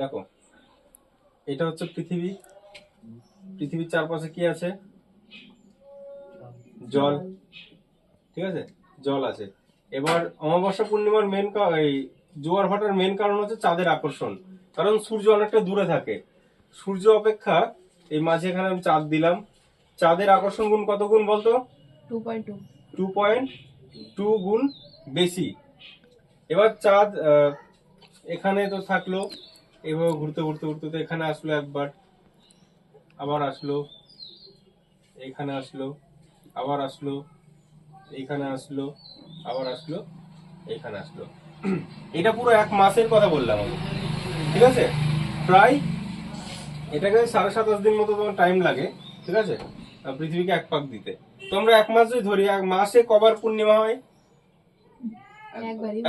দেখো এটা হচ্ছে পৃথিবী। পৃথিবীর চারপাশে কি আছে? জল। ঠিক আছে? জল আছে। এবার অমাবস্যা পূর্ণিমার মেন এই জোয়ার ভাটার মেন কারণ হচ্ছে চাঁদের আকর্ষণ। কারণ সূর্য অনেকটা দূরে থাকে। সূর্য অপেক্ষা এই মাঝে এখানে আমি চাঁদ দিলাম। চাঁদের আকর্ষণ গুণ কত গুণ বলতো? Two point two two point two গুণ বেশি। এবার চাঁদ এখানে তো থাকল এভাবে ঘুরতে ঘুরতে ঘুরতে তো এখানে আসলো একবার আবার আসলো এখানে আসলো আবার আসলো এইখানে আসলো আবার আসলো এইখানে আসলো। এটা পুরো এক মাসের কথা বললাম আমি ঠিক আছে? প্রায় এটাকে সাড়ে সাতাশ দিন মতো তোমার টাইম লাগে ঠিক আছে? পৃথিবীকে এক পাক দিতে। তো আমরা এক মাস যদি ধরি এক মাসে কবার পূর্ণিমা হয়?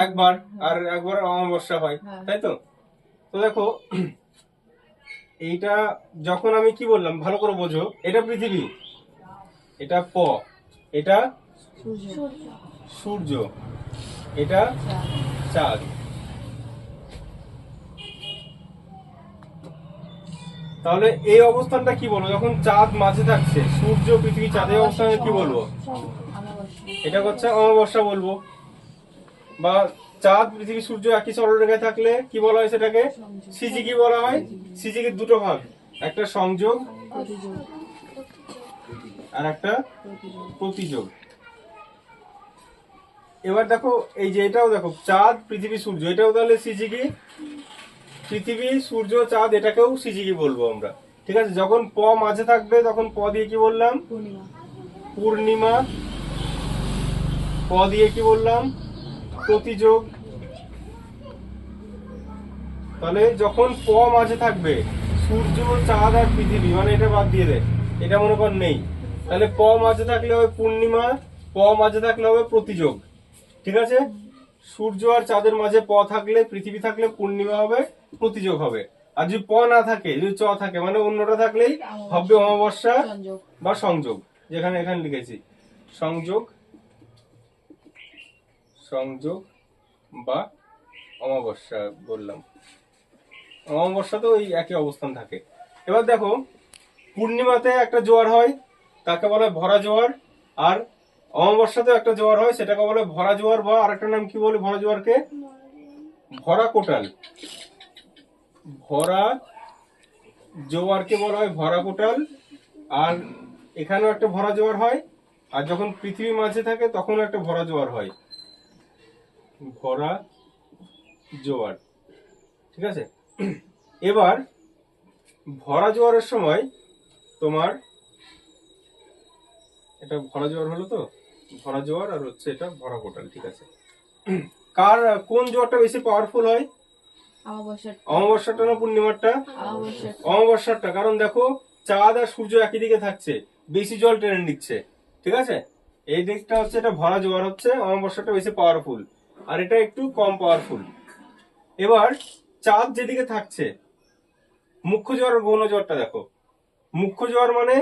একবার আর একবার অমাবস্যা হয় হ্যাঁ। তাই তো? তো দেখো এইটা যখন আমি কি বললাম ভালো করে বোঝো এটা পৃথিবী এটা প এটা সূর্য এটা চাঁদ। তাহলে এই অবস্থানটা কি বলব যখন চাঁদ মাঝে থাকছে সূর্য পৃথিবী চাঁদের অবস্থানে কি বলব? এটা হচ্ছে অমাবস্যা বলব। বা চাঁদ পৃথিবী সূর্য একই সরলরেখায় থাকলে কি বলা হয় সেটাকে? সংযোগ। সিজি কি বলা হয়? সিজিকে দুটো ভাগ একটা সংযোগ আর একটা প্রতিযোগ। এবার দেখো এই যে এটাও দেখো চাঁদ পৃথিবী সূর্য এটাও তাহলে সিজিকি পৃথিবী সূর্য চাঁদ এটাকেও সিজিকি বলব আমরা। ঠিক আছে? যখন প মাঝে থাকবে তখন প দিয়ে কি বললাম? পূর্ণিমা। প দিয়ে কি বললাম? প্রতিযোগ। তাহলে যখন প মাঝে থাকবে সূর্য চাঁদ আর পৃথিবী মানে এটা বাদ দিয়ে দেয় এটা মনে কর নেই। তাহলে প মাঝে থাকলে হবে পূর্ণিমা প মাঝে থাকলে হবে প্রতিযোগ। ঠিক আছে? সূর্য আর চাঁদের মাঝে প থাকলে পৃথিবী থাকলে পূর্ণিমা হবে প্রতিযোগ হবে। আর যদি প না থাকে যদি চ থাকে মানে অন্যটা থাকলেই হবে অমাবস্যা বা সংযোগ যেখানে এখানে লিখেছি। সংযোগ সংযোগ বা অমাবস্যা বললাম। অমাবস্যাতেও ওই একই অবস্থান থাকে। এবার দেখো, পূর্ণিমাতে একটা জোয়ার হয়, তাকে বলে ভরা জোয়ার, আর অমাবস্যাতেও একটা জোয়ার হয়, সেটাকে বলে ভরা জোয়ার বা আরেকটা নাম কি বলে ভরা জোয়ারকে? ভরা কোটাল। ভরা জোয়ারকে বলা হয় ভরা কোটাল, আর এখানেও একটা ভরা জোয়ার হয়, আর যখন পৃথিবী মাঝে থাকে, তখনও একটা ভরা জোয়ার হয়। ভরা জোয়ার। ঠিক আছে? এবার ভরা জোয়ারের সময় তোমার এটা ভরা জোয়ার হলো তো? ভরা জোয়ার আর হচ্ছে এটা ভরা কোটাল ঠিক আছে? কার কোন জোয়ারটা বেশি পাওয়ারফুল হয়? অমাবস্যা অমাবস্যাটা না পূর্ণিমারটা? অমাবস্যা অমাবস্যাটা কারণ দেখো চাঁদ আর সূর্য একই দিকে থাকছে বেশি জল টেনে নিচ্ছে ঠিক আছে? এই দিকটা হচ্ছে এটা ভরা জোয়ার হচ্ছে অমাবস্যাটা বেশি পাওয়ারফুল আর এটা একটু কম পাওয়ারফুল এবার চাঁদ যেদিকে থাকছে, মুখ্য জোয়ার আর গৌণ জোয়ারটা দেখো। মুখ্য জোয়ার মানে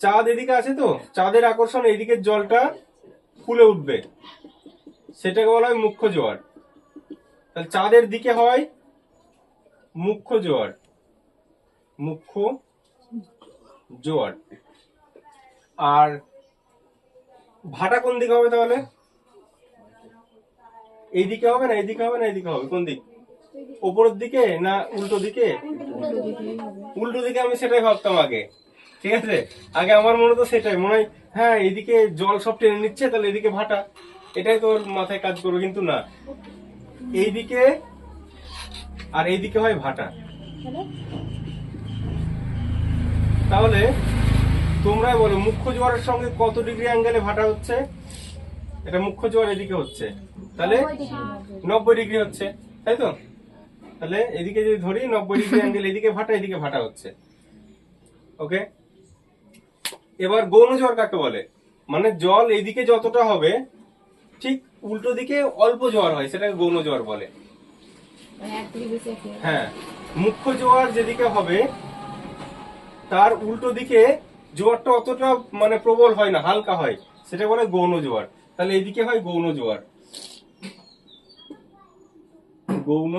চাঁদ এদিকে আছে তো? চাঁদের আকর্ষণ এদিকে জলটা ফুলে উঠবে। সেটাকে বলা হয় মুখ্য জোয়ার। তাহলে চাঁদের দিকে হয় মুখ্য জোয়ার। মুখ্য জোয়ার। আর ভাটা কোন দিকে হবে তাহলে? এইদিকে হবে না, এইদিকে হবে না, এইদিকে হবে? কোন দিক? ওপরের দিকে না উল্টো দিকে? উল্টো দিকে আমি সেটাই ভাবতাম আগে। ঠিক আছে? আগে আমার মনে তো সেটাই, মনে হয় হ্যাঁ এইদিকে জল সব টেনে নিচ্ছে, তাহলে এদিকে ভাটা। এটাই তোর মাথায় কাজ করবে, কিন্তু না। এইদিকে আর এইদিকে হয় ভাটা। তাহলে তোমরাই বলো, মুখ্য জোয়ারের সঙ্গে কত ডিগ্রি অ্যাঙ্গেলে ভাটা হচ্ছে? এটা মুখ্য জোয়ার এদিকে হচ্ছে। তাহলে নব্বই ডিগ্রি হচ্ছে, তাই তো? তাহলে এদিকে যদি ধরি, নব্বই ডিগ্রি অ্যাঙ্গেল এদিকে ভাটা এদিকে ভাটা হচ্ছে। ওকে এবার গৌণ জোয়ার কাকে বলে? মানে জল এদিকে যতটা হবে, ঠিক উল্টো দিকে অল্প জোয়ার হয়, সেটাকে গৌণ জ্বর বলে। হ্যাঁ। মুখ্য জোয়ার যেদিকে হবে, তার উল্টো দিকে জোয়ারটা অতটা মানে প্রবল হয় না, হালকা হয় সেটা বলে গৌণ জোয়ার। তাহলে এদিকে হয় গৌণ জোয়ার। গৌণ।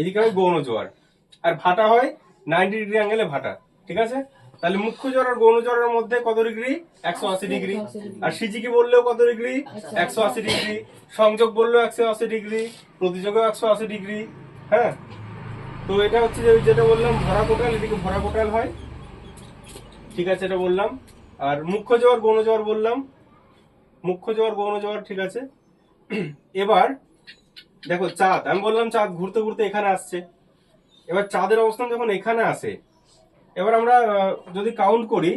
এদিকে হয় গৌণ জোয়ার। আর ভাটা হয় নাইনটি ডিগ্রি অ্যাঙ্গেলে ভাটা, ঠিক আছে? তাহলে মুখ্য জোয়ার আর গৌণ জ্বরের মধ্যে কত ডিগ্রি একশো আশি ডিগ্রি আর সিজিকে বললেও কত ডিগ্রি একশো আশি ডিগ্রি সংযোগ বললেও একশো আশি ডিগ্রি প্রতিযোগও একশো আশি ডিগ্রি হ্যাঁ? তো এটা হচ্ছে যে যেটা বললাম, ভরা কোটাল, এদিকে ভরা কোটাল হয়। ঠিক আছে, এটা বললাম। আর মুখ্য জোয়ার, গৌণ জোয়ার বললাম। মুখ্য জোয়ার, গৌণ জ্বর ঠিক আছে? এবার দেখো চাঁদ আমি বললাম চাঁদ ঘুরতে ঘুরতে এখানে আসছে। এবার চাঁদের অবস্থান যখন এখানে আসে এবার আমরা যদি কাউন্ট করি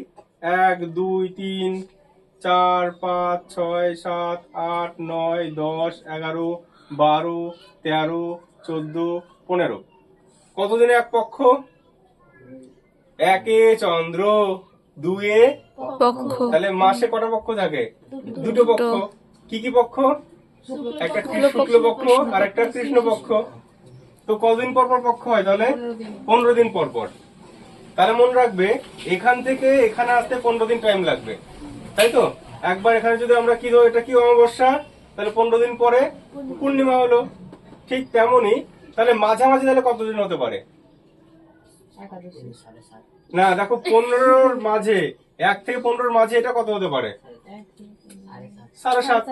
এক দুই তিন চার পাঁচ ছয় সাত আট নয় দশ এগারো বারো তেরো চোদ্দ পনেরো। কতদিনে এক পক্ষ? একে চন্দ্র দুয়ে পক্ষ। তাহলে মাসে কটা পক্ষ থাকে? দুটো। পক্ষ। কি কি পক্ষ? একটা কৃষ্ণ শুক্ল পক্ষ আর একটা কৃষ্ণ পক্ষ তো কদিন পর পর পক্ষ হয় তাহলে? পনেরো দিন পর পর। তাহলে মনে রাখবে এখান থেকে এখানে আসতে পনেরো দিন টাইম লাগবে। তাই তো? একবার এখানে যদি আমরা কি এটা কি অমাবস্যা? তাহলে পনেরো দিন পরে পূর্ণিমা হলো। ঠিক তেমনই তাহলে মাঝামাঝি তাহলে কতদিন হতে পারে? না দেখো পনেরোর মাঝে এক থেকে পনেরোর মাঝে এটা কত হতে পারে? সাড়ে সাত।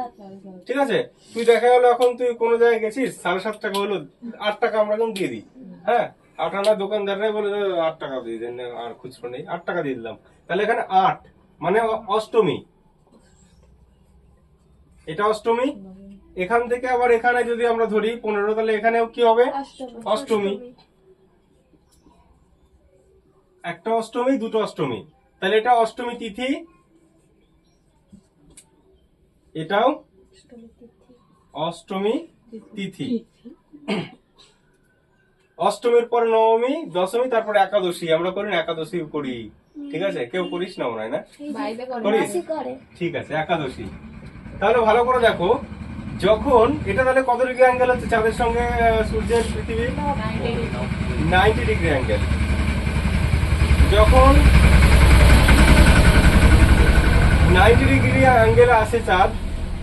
ঠিক আছে? তুই দেখা গেলো এখন তুই কোনো জায়গায় গেছিস সাড়ে সাত টাকা হলো আট টাকা আমরা এখন দিয়ে দিই। হ্যাঁ? আট আনা দোকানদাররাই বলে আট টাকা দিয়ে দেন আর খুচরো নেই আট টাকা দিয়ে দিলাম। তাহলে এখানে আট মানে অষ্টমী। এটা অষ্টমী। এখান থেকে আবার এখানে যদি আমরা ধরি পনেরো তাহলে এখানেও কি হবে? অষ্টমী। একটা অষ্টমী দুটো অষ্টমী। তাহলে এটা অষ্টমী তিথি এটাও অষ্টমী তিথি। অষ্টমীর পরে নবমী দশমী তারপরে একাদশী। আমরা করি না একাদশী করি। ঠিক আছে? কেউ করিস না মনে হয় না? করিস? ঠিক আছে একাদশী। তাহলে ভালো করে দেখো যখন এটা তাহলে কত ডিগ্রি অ্যাঙ্গেল হচ্ছে চাঁদের সঙ্গে সূর্যের পৃথিবী নাইনটি ডিগ্রি অ্যাঙ্গেল যখন নাইনটি ডিগ্রি অ্যাঙ্গেলে আসে চাঁদ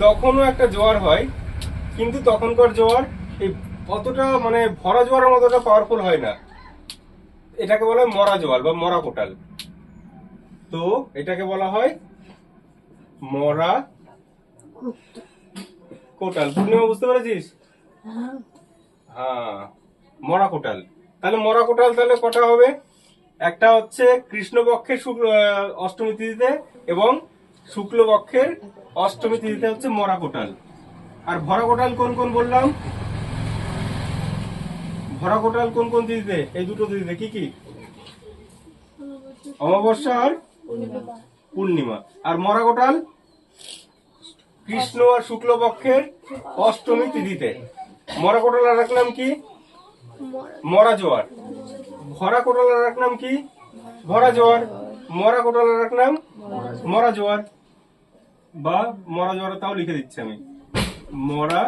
তখনও একটা জোয়ার হয়, কিন্তু তখনকার জোয়ার এই অতটা মানে ভরা জোয়ারের মতোটা পাওয়ারফুল হয় না। এটাকে বলা হয় মরা জোয়ার বা মরা কোটাল। তো এটাকে বলা হয় মরা কোটাল। পূর্ণিমা বুঝতে পেরেছিস? হ্যাঁ মরা কোটাল। তাহলে মরা কোটাল তাহলে কটা হবে? একটা হচ্ছে কৃষ্ণপক্ষের অষ্টমী তিথিতে এবং শুক্লপক্ষের অষ্টমী তিথিতে হচ্ছে মরা কোটাল। আর ভরা কোটাল কোন কোন বললাম? ভরা কোটাল কোন কোন তিথিতে? এই দুটো তিথিতে কি কি? অমাবস্যা আর পূর্ণিমা। আর মরা কোটাল? কৃষ্ণ আর শুক্লপক্ষের অষ্টমী তিথিতে। মরা কোটাল আর এক নাম কি? মরা। জোয়ার। ভরা কোটাল আর এক নাম কি? ভরা জোয়ার মরা কোটাল আর এক নাম? মরা জোয়ার বা মরা জোয়ার তাও লিখে দিচ্ছি আমি। মরা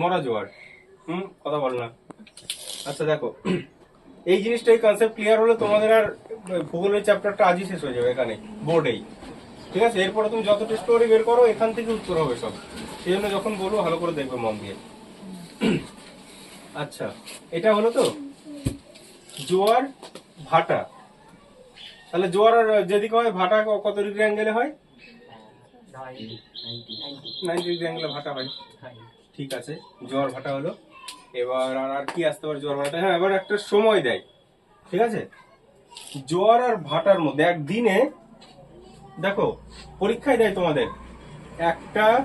মরা জোয়ার হুম কথা বল না। আচ্ছা দেখো। এই জিনিসটাই কনসেপ্ট ক্লিয়ার হলে তোমাদের আর ভূগোলের চ্যাপ্টারটা আজই শেষ হয়ে যাবে এখানে বোর্ডেই। ঠিক আছে? এরপরে তুমি যত টেস্ট করে বের করো এখান থেকে উত্তর হবে সব। সেই জন্য যখন বলব ভালো করে দেখবে মন দিয়ে। আচ্ছা এটা হলো তো? জোয়ার, ভাটা। তাহলে জোয়ার যেদিকে হয়, ভাটা কত ডিগ্রি অ্যাঙ্গেলে হয়? নাইনটি ডিগ্রি ভাটা হয়। ঠিক আছে, জোয়ার, ভাটা হলো। এবার আর আর কি আসতে পারে জোয়ার, ভাটা? হ্যাঁ এবার একটা সময় দেয়। ঠিক আছে? জোয়ার আর ভাটার মধ্যে একদিনে, দেখো, পরীক্ষায় দেয় তোমাদের। একটা,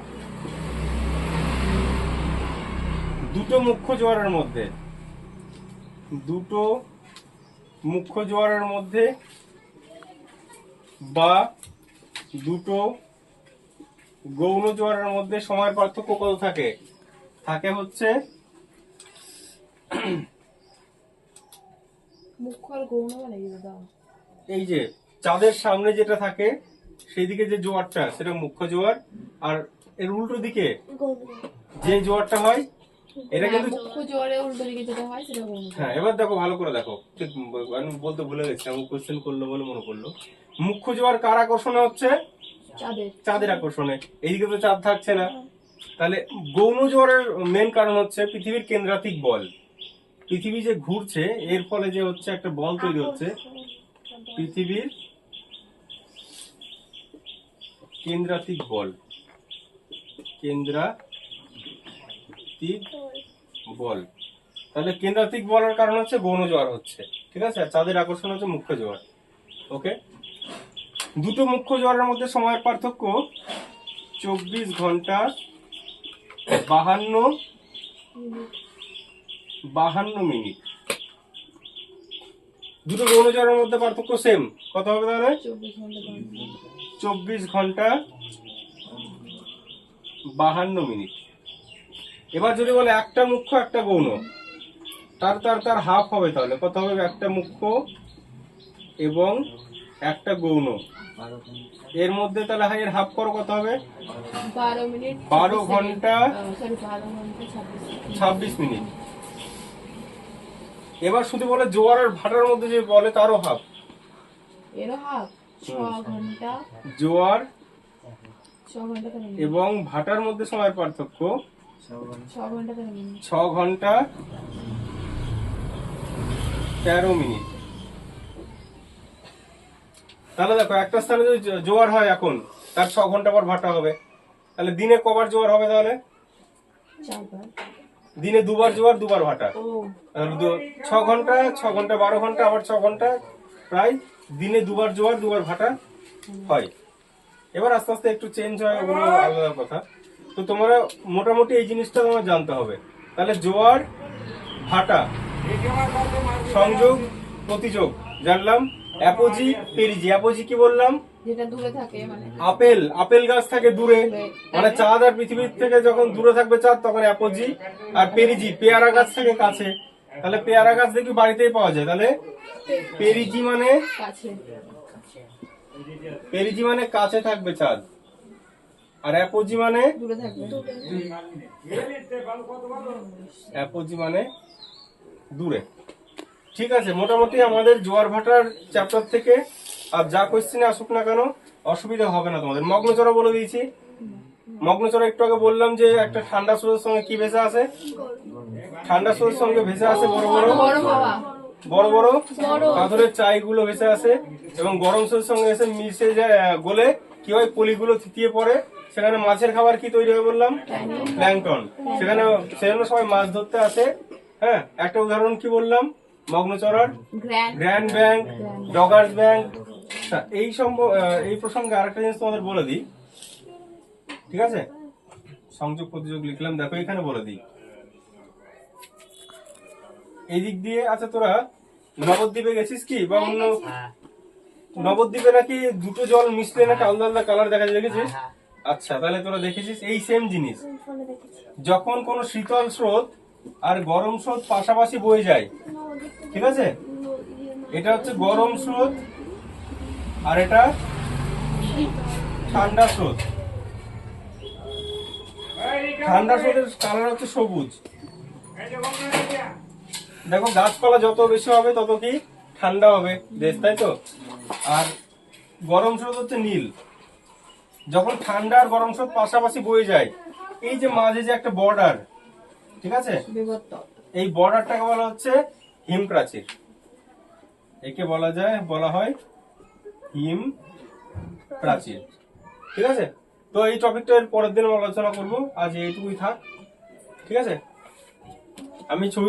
দুটো মুখ্য জোয়ারের মধ্যে। দুটো মুখ্য জোয়ারের মধ্যে বা দুটো গৌণ জোয়ারের মধ্যে সময়ের পার্থক্য কত থাকে? থাকে হচ্ছে মানে এই যে চাঁদের সামনে যেটা থাকে সেই দিকে যে জোয়ারটা সেটা মুখ্য জোয়ার। আর এর উল্টো দিকে যে জোয়ারটা হয় এটা কিন্তু মুখ্য জোয়ারে উল্টো দিকে যেটা হয় সেটা হ্যাঁ এবার দেখো ভালো করে দেখো। আমি বলতে ভুলে গেছি আমি কোশ্চেন করল বলে মনে পড়ল। মুখ্য জোয়ার কার আকর্ষণে হচ্ছে? চাঁদের। চাঁদের আকর্ষণে। এইদিকে তো চাঁদ থাকছে না। তাহলে গৌণ জ্বরের মেন কারণ হচ্ছে পৃথিবীর কেন্দ্রাতিক বল। পৃথিবী যে ঘুরছে এর ফলে যে হচ্ছে একটা বল তৈরি হচ্ছে পৃথিবীর কেন্দ্রাতিক বল। কেন্দ্রাতিক বল। তাহলে কেন্দ্রাতিক বলের কারণ হচ্ছে গৌণ জ্বর হচ্ছে, ঠিক আছে? চাঁদের আকর্ষণ হচ্ছে মুখ্য জ্বর ওকে দুটো মুখ্য জ্বরের মধ্যে সময়ের পার্থক্য চব্বিশ ঘণ্টা বাহান্ন বাহান্ন মিনিট। দুটো গৌণ জ্বরের মধ্যে পার্থক্য সেম কত হবে তাহলে। চব্বিশ ঘণ্টা বাহান্ন মিনিট। এবার যদি বলে একটা মুখ্য একটা গৌণ তার তার তার হাফ হবে তাহলে। কত হবে? একটা মুখ্য এবং একটা গৌণ। এর মধ্যে তাহলে এর হাফ করো কত হবে? বারো ঘণ্টা ছাব্বিশ মিনিট। এবার শুধু বলে জোয়ার আর ভাটার মধ্যে যে বলে তারও হাফ এরও হাফ ঘণ্টা। জোয়ার এবং ভাটার মধ্যে সময়ের পার্থক্য ছ ঘণ্টা তেরো মিনিট। তাহলে দেখো একটা স্থানে যদি জোয়ার হয় এখন তার ছ ঘণ্টা পর ভাটা হবে। তাহলে দিনে কবার জোয়ার হবে তাহলে? দিনে দুবার জোয়ার দুবার ভাটা। ছ ঘণ্টা ছ ঘণ্টা বারো ঘণ্টা আবার ছ ঘণ্টা প্রায় দিনে দুবার জোয়ার দুবার ভাটা হয়। এবার আস্তে আস্তে একটু চেঞ্জ হয় ওগুলো আলাদা কথা। তো তোমরা মোটামুটি এই জিনিসটা তোমার জানতে হবে। তাহলে জোয়ার ভাটা সংযোগ প্রতিযোগ জানলাম। Apogee perigee. অ্যাপোজি কি বললাম? মানে আপেল। আপেল গাছ থাকে দূরে। মানে চাঁদ আর পৃথিবীর থেকে যখন দূরে থাকবে চাঁদ তখন অ্যাপোজি আর পেরিজি। পেয়ারা গাছ থাকে কাছে। তাহলে পেয়ারা গাছ দেখবি বাড়িতেই পাওয়া যায়। তাহলে পেরিজি মানে? পেরিজি মানে কাছে থাকবে চাঁদ। আর অ্যাপোজি মানে? অ্যাপোজি মানে দূরে। ঠিক আছে মোটামুটি আমাদের জোয়ার ভাটার চ্যাপ্টার থেকে আর যা কোশ্চেনে আসুক না কেন অসুবিধা হবে না তোমাদের। মগ্নচরা বলে দিয়েছি। মগ্নচরা একটু আগে বললাম যে একটা ঠান্ডা স্রোতের সঙ্গে কি ভেসে আছে ঠান্ডা স্রোতের সঙ্গে ভেসে আছে বড় বড়। বড় বড় বড় পাথরের চাইগুলো ভেসে আসে এবং গরম সঙ্গে এসে মিশে যায় গলে। কি হয়? পলিগুলো থিতিয়ে পড়ে। সেখানে মাছের খাবার কি তৈরি হয় বললাম? প্ল্যাংটন। সেখানে সেজন্য সবাই মাছ ধরতে আসে হ্যাঁ? একটা উদাহরণ কি বললাম? মগ্নচরার? Grand Grand Bank Doggers Bank এই সম্ভব এই প্রসঙ্গে আরেকটা জিনিস তোমাদের বলে দিই। ঠিক আছে? সংযোগ প্রতিযোগ লিখলাম দেখো এখানে বলে দিই। এই দিক দিয়ে আচ্ছা তোরা নবদ্বীপে গেছিস কি? বা অন্য নবদ্বীপে নাকি দুটো জল মিশলে নাকি আলাদা আলাদা কালার দেখা যায় দেখেছিস? আচ্ছা তাহলে তোরা দেখেছিস এই সেম জিনিস। যখন কোনো শীতল স্রোত আর গরম স্রোত পাশাপাশি বয়ে যায় ঠিক আছে? এটা হচ্ছে গরম স্রোত আর এটা ঠান্ডা স্রোত। ঠান্ডা স্রোতের কালার হচ্ছে সবুজ। দেখো গাছপালা যত বেশি হবে তত কি ঠান্ডা হবে দেশ তাই তো? আর গরম স্রোত হচ্ছে নীল। যখন ঠান্ডা আর গরম সব পাশাপাশি বয়ে যায় এই যে মাঝে যে একটা বর্ডার ঠিক আছে? এই বর্ডারটাকে বলা হচ্ছে হিম প্রাচীর। একে বলা যায় বলা হয় হিম প্রাচীর। ঠিক আছে? তো এই টপিকটা এর পরের দিন আলোচনা করব। আজ এইটুকুই থাক। ঠিক আছে? আমি ছবি